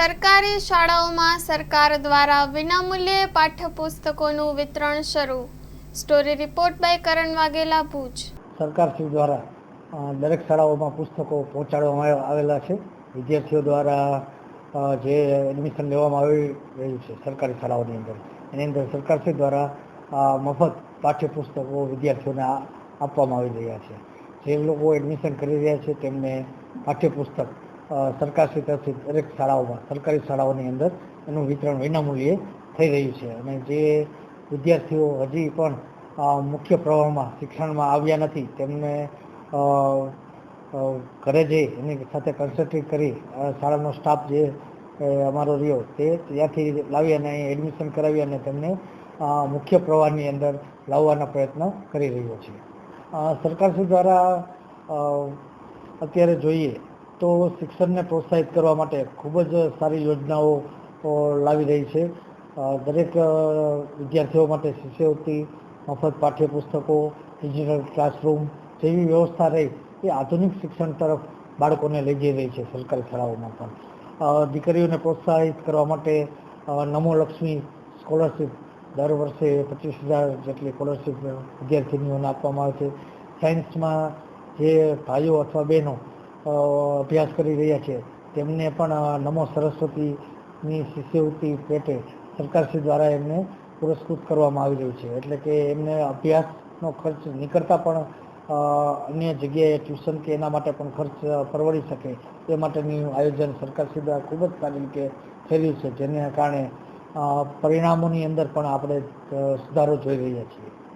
સરકારી શાળાઓમાં સરકાર દ્વારા વિનામૂલ્યે પાઠ્યપુસ્તકોનું વિતરણ શરૂ. Story report by Karan Vaghela, Bhuj. સરકારશ્રી દ્વારા દરેક શાળાઓમાં પુસ્તકો પહોંચાડવામાં આવેલા છે. વિદ્યાર્થીઓ દ્વારા જે એડમિશન લેવામાં આવી રહ્યું છે સરકારી શાળાઓની અંદર. એની અંદર સરકારશ્રી દ્વારા મફત પાઠ્યપુસ્તકો વિદ્યાર્થીઓને આપવામાં આવી રહ્યા છે. જે લોકો એડમિશન કરી રહ્યા છે તેમને પાઠ્યપુસ્તક સરકારશ્રી તરફથી દરેક શાળાઓમાં, સરકારી શાળાઓની અંદર એનું વિતરણ વિનામૂલ્યે થઈ રહ્યું છે. અને જે વિદ્યાર્થીઓ હજી પણ મુખ્ય પ્રવાહમાં, શિક્ષણમાં આવ્યા નથી, તેમને ઘરે જઈ એની સાથે કન્સલ્ટેટ કરી શાળાનો સ્ટાફ જે અમારો રહ્યો, તે ત્યાંથી લાવી અને અહીં એડમિશન કરાવી અને તેમને મુખ્ય પ્રવાહની અંદર લાવવાના પ્રયત્ન કરી રહ્યો છે. સરકારશ્રી દ્વારા અત્યારે જોઈએ તો શિક્ષણને પ્રોત્સાહિત કરવા માટે ખૂબ જ સારી યોજનાઓ લાવી રહી છે. દરેક વિદ્યાર્થીઓ માટે શિષ્યવૃત્તિ, મફત પાઠ્યપુસ્તકો ડિજિટલ ક્લાસરૂમ જેવી વ્યવસ્થા રહી એ આધુનિક શિક્ષણ તરફ બાળકોને લઈ જઈ રહી છે સરકારી શાળાઓમાં પણ. દીકરીઓને પ્રોત્સાહિત કરવા માટે નમોલક્ષ્મી નમો લક્ષ્મી સ્કોલરશીપ દર વર્ષે પચીસ હજાર જેટલી સ્કોલરશીપ વિદ્યાર્થીનીઓને આપવામાં આવે છે. સાયન્સમાં જે ભાઈઓ અથવા બહેનો અભ્યાસ કરી રહ્યા છે. તેમને પણ નમો સરસ્વતીની શિષ્યવૃત્તિ પેટે સરકારશ્રી દ્વારા એમને પુરસ્કૃત કરવામાં આવી રહ્યું છે. એટલે કે એમને અભ્યાસનો ખર્ચ નીકળતા પણ અન્ય જગ્યાએ ટ્યુશન કે એના માટે પણ ખર્ચ પરવડી શકે. એ માટેનું આયોજન સરકારશ્રી દ્વારા ખૂબ જ સારી રીતે થઈ રહ્યું છે. જેને કારણે પરિણામોની અંદર પણ આપણે સુધારો જોઈ રહ્યા છીએ.